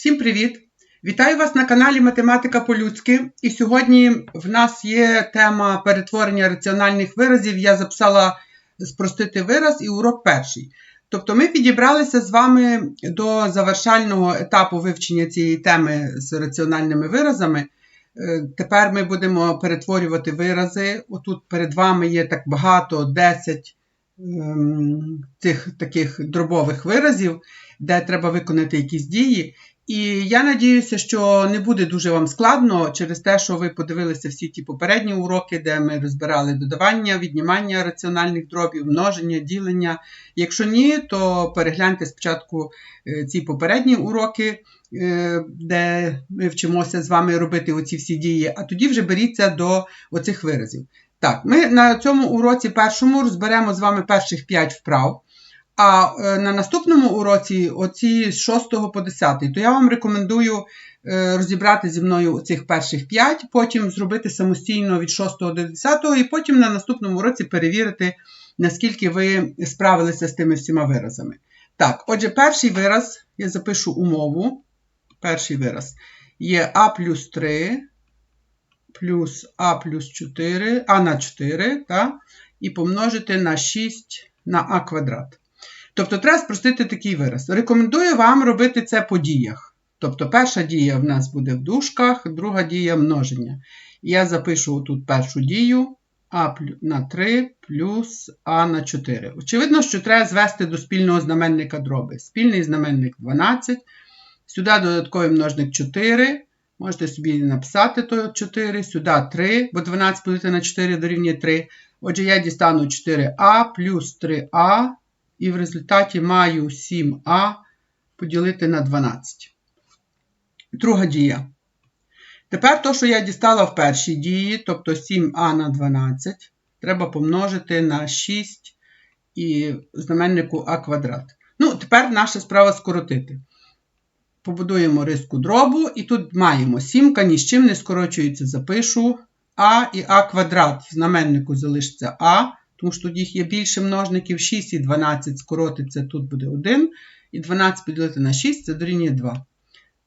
Всім привіт! Вітаю вас на каналі Математика по-людськи. І сьогодні в нас є тема перетворення раціональних виразів. Я записала спростити вираз і урок перший. Тобто ми підібралися з вами до завершального етапу вивчення цієї теми з раціональними виразами. Е, Тепер ми будемо перетворювати вирази. Отут перед вами є так багато 10 ем, цих таких дробових виразів, де треба виконати якісь дії. І я надіюся, що не буде дуже вам складно через те, що ви подивилися всі ті попередні уроки, де ми розбирали додавання, віднімання раціональних дробів, множення, ділення. Якщо ні, то перегляньте спочатку е, ці попередні уроки, е, де ми вчимося з вами робити оці всі дії, а тоді вже беріться до оцих виразів. Так, ми на цьому уроці першому розберемо з вами перших 5 вправ. А е, на наступному уроці, оці з 6 по 10, то я вам рекомендую е, розібрати зі мною цих перших 5, потім зробити самостійно від 6 до 10, і потім на наступному уроці перевірити, наскільки ви справилися з тими всіма виразами. Так, отже, перший вираз, я запишу умову. Перший вираз є А плюс 3 плюс А плюс 4, А на 4, так? і помножити на 6 на А квадрат. Тобто треба спростити такий вираз. Рекомендую вам робити це по діях. Тобто, перша дія в нас буде в дужках, друга дія множення. Я запишу тут першу дію А на 3 плюс А на 4. Очевидно, що треба звести до спільного знаменника дроби. Спільний знаменник 12. Сюди додатковий множник 4. Можете собі написати то 4, сюди 3, бо 12 поділити на 4 дорівнює 3. Отже, я дістану 4а плюс 3а і в результаті маю 7а поділити на 12. Друга дія. Тепер то, що я дістала в першій дії, тобто 7а на 12, треба помножити на 6 і знаменнику а квадрат. Ну, тепер наша справа скоротити. Побудуємо риску дробу, і тут маємо 7 ні з чим не скорочується, запишу а і а квадрат. В знаменнику залишиться а тому що тут їх є більше множників. 6 і 12 скоротиться, тут буде 1. І 12 поділити на 6 це дорівнює 2.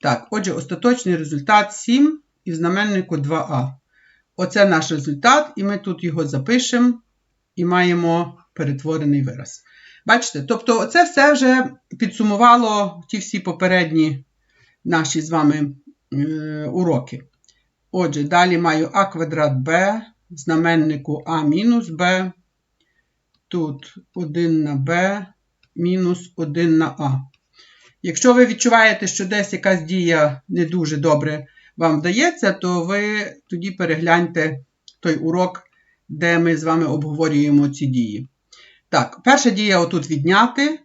Так, отже, остаточний результат 7 і в знаменнику 2а. Оце наш результат, і ми тут його запишемо і маємо перетворений вираз. Бачите? Тобто, це все вже підсумувало ті всі попередні наші з вами е, уроки. Отже, далі маю а квадрат в знаменнику а мінус b, тут 1 на b мінус 1 на А. Якщо ви відчуваєте, що десь якась дія не дуже добре вам вдається, то ви тоді перегляньте той урок, де ми з вами обговорюємо ці дії. Так, перша дія отут відняти,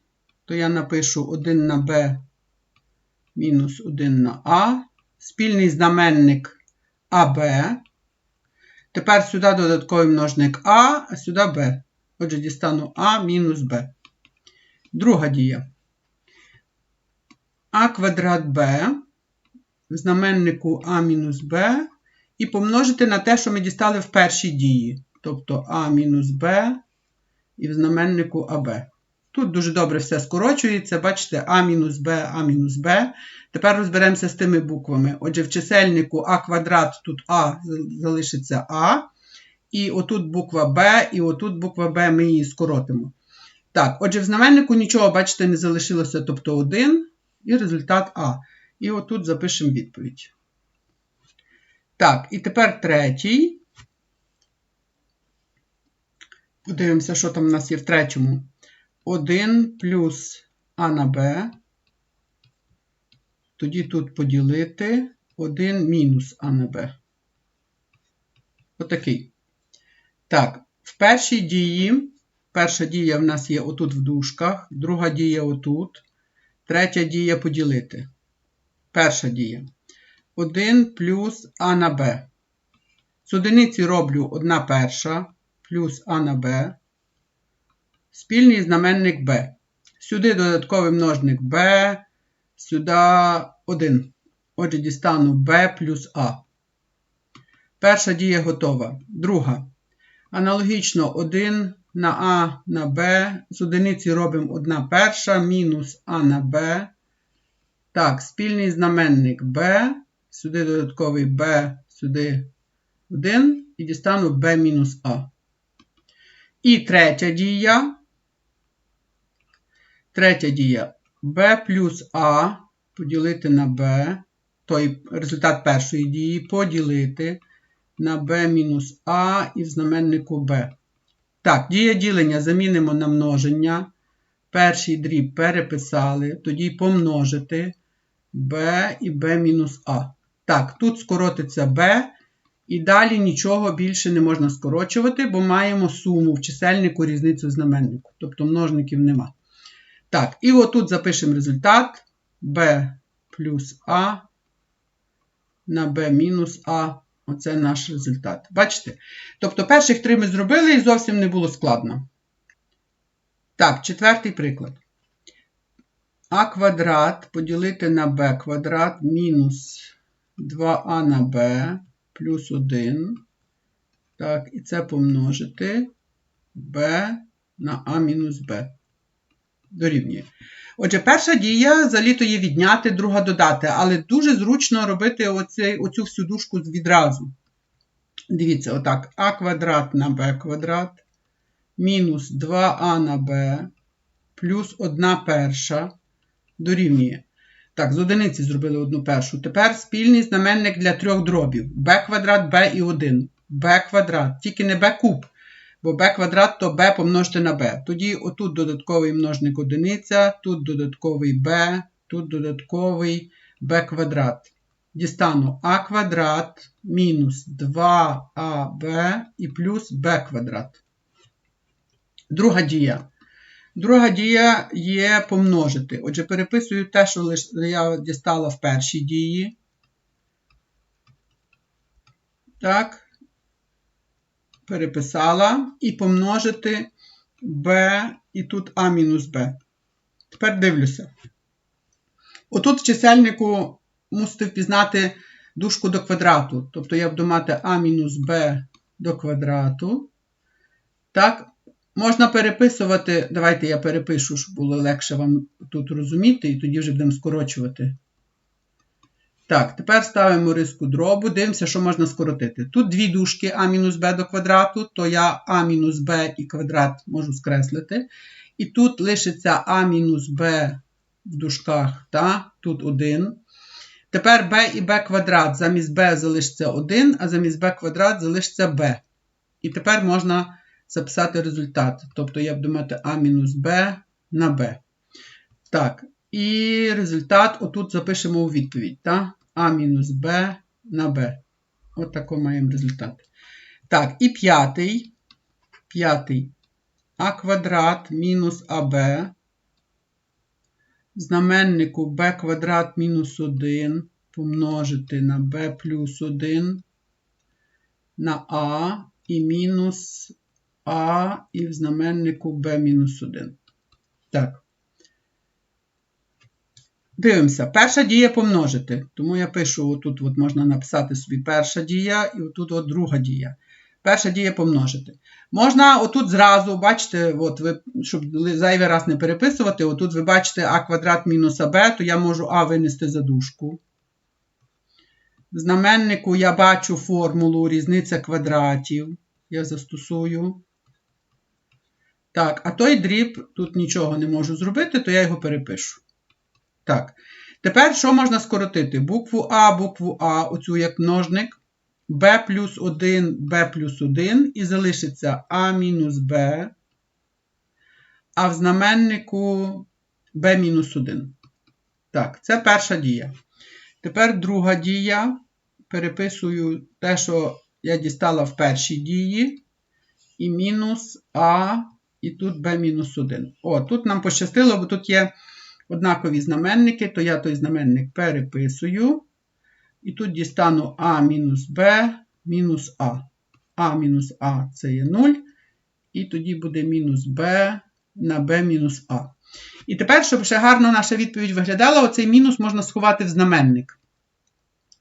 то я напишу 1 на b мінус 1 на А. Спільний знаменник АБ. Тепер сюди додатковий множник А, а сюди Б. Отже, дістану А мінус Б. Друга дія. А квадрат Б в знаменнику А мінус Б і помножити на те, що ми дістали в першій дії. Тобто А мінус Б і в знаменнику АБ. Тут дуже добре все скорочується. Бачите, А мінус Б, А мінус Б. Тепер розберемося з тими буквами. Отже, в чисельнику А квадрат тут А залишиться А. І отут буква Б, і отут буква Б ми її скоротимо. Так, отже, в знаменнику нічого, бачите, не залишилося, тобто 1, і результат А. І отут запишемо відповідь. Так, і тепер третій. Подивимося, що там у нас є в третьому. 1 плюс А на Б. Тоді тут поділити 1 мінус А на Б. Отакий. Так, в першій дії, перша дія в нас є отут в дужках, друга дія отут, третя дія поділити. Перша дія. 1 плюс А на Б. З одиниці роблю 1 перша плюс А на Б. Спільний знаменник Б. Сюди додатковий множник Б, сюди 1. Отже, дістану Б плюс А. Перша дія готова. Друга. Аналогічно 1 на А на Б. З одиниці робимо 1 перша, мінус А на Б. Так, спільний знаменник b, сюди додатковий b, сюди 1 і дістану b мінус a. І третя дія. Третя дія b плюс a поділити на b, той результат першої дії поділити на b мінус a і в знаменнику b. Так, дія ділення замінимо на множення. Перший дріб переписали, тоді помножити b і b мінус a. Так, тут скоротиться b, і далі нічого більше не можна скорочувати, бо маємо суму в чисельнику різницю в знаменнику. Тобто множників нема. Так, і отут запишемо результат b плюс a на b мінус a. Оце наш результат. Бачите? Тобто перших три ми зробили і зовсім не було складно. Так, четвертий приклад. А квадрат поділити на b квадрат мінус 2а на b плюс 1. Так, і це помножити b на а мінус b. Дорівнює. Отже, перша дія взагалі то є відняти, друга додати, але дуже зручно робити оцей, оцю всю дужку відразу. Дивіться, отак, а квадрат на b квадрат мінус 2а на b плюс 1 перша дорівнює. Так, з одиниці зробили одну першу. Тепер спільний знаменник для трьох дробів. b квадрат, b і 1. b квадрат, тільки не b куб. Бо b квадрат, то b помножити на b. Тоді отут додатковий множник одиниця, тут додатковий b, тут додатковий b квадрат. Дістану а квадрат мінус 2аб і плюс b квадрат. Друга дія. Друга дія є помножити. Отже, переписую те, що я дістала в першій дії. Так переписала і помножити b і тут а мінус b. Тепер дивлюся. Отут в чисельнику мусите впізнати дужку до квадрату. Тобто я буду мати а мінус b до квадрату. Так, можна переписувати. Давайте я перепишу, щоб було легше вам тут розуміти, і тоді вже будемо скорочувати. Так, тепер ставимо риску дробу, дивимося, що можна скоротити. Тут дві дужки а мінус b до квадрату, то я а мінус b і квадрат можу скреслити. І тут лишиться а мінус b в дужках, та? тут 1. Тепер b і b квадрат. Замість b залишиться 1, а замість b квадрат залишиться b. І тепер можна записати результат. Тобто я буду мати а мінус b на b. Так, і результат отут запишемо у відповідь. так? А мінус Б на Б. От такий маємо результат. Так, і п'ятий. П'ятий А квадрат мінус АБ. Знаменнику b квадрат мінус 1 помножити на b плюс 1 на А і мінус А і в знаменнику b мінус 1. Так. Дивимося, перша дія помножити. Тому я пишу: отут от можна написати собі перша дія, і отут от друга дія. Перша дія помножити. Можна отут зразу, бачите, от ви, щоб зайвий раз не переписувати, отут ви бачите а квадрат мінус АБ, то я можу А винести за дужку. В знаменнику я бачу формулу різниця квадратів. Я застосую. Так, а той дріб, тут нічого не можу зробити, то я його перепишу. Так. Тепер що можна скоротити? Букву А, букву А, оцю як множник, b плюс 1, b плюс 1, і залишиться А мінус Б, а в знаменнику b мінус 1. Так, це перша дія. Тепер друга дія. Переписую те, що я дістала в першій дії. І мінус А, і тут b мінус 1. О, тут нам пощастило, бо тут є однакові знаменники, то я той знаменник переписую. І тут дістану А мінус Б мінус А. А мінус А це є 0. І тоді буде мінус Б на Б мінус А. І тепер, щоб ще гарно наша відповідь виглядала, оцей мінус можна сховати в знаменник.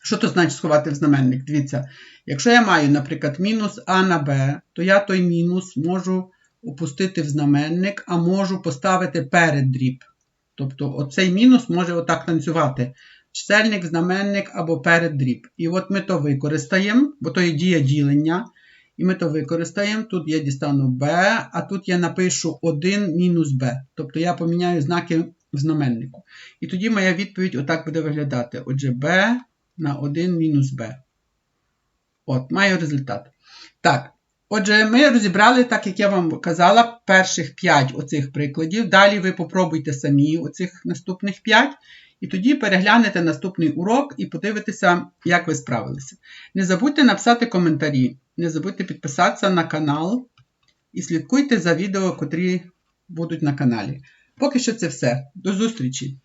Що то значить сховати в знаменник? Дивіться, якщо я маю, наприклад, мінус А на Б, то я той мінус можу опустити в знаменник, а можу поставити перед дріб. Тобто оцей мінус може отак танцювати. Чисельник, знаменник або перед дріб. І от ми то використаємо, бо то є дія ділення. І ми то використаємо. Тут я дістану b, а тут я напишу 1 мінус b. Тобто я поміняю знаки в знаменнику. І тоді моя відповідь отак буде виглядати. Отже, b на 1 мінус b. От, маю результат. Так. Отже, ми розібрали, так як я вам казала, перших 5 оцих прикладів. Далі ви попробуйте самі оцих наступних 5. І тоді переглянете наступний урок і подивитеся, як ви справилися. Не забудьте написати коментарі, не забудьте підписатися на канал і слідкуйте за відео, котрі будуть на каналі. Поки що це все. До зустрічі!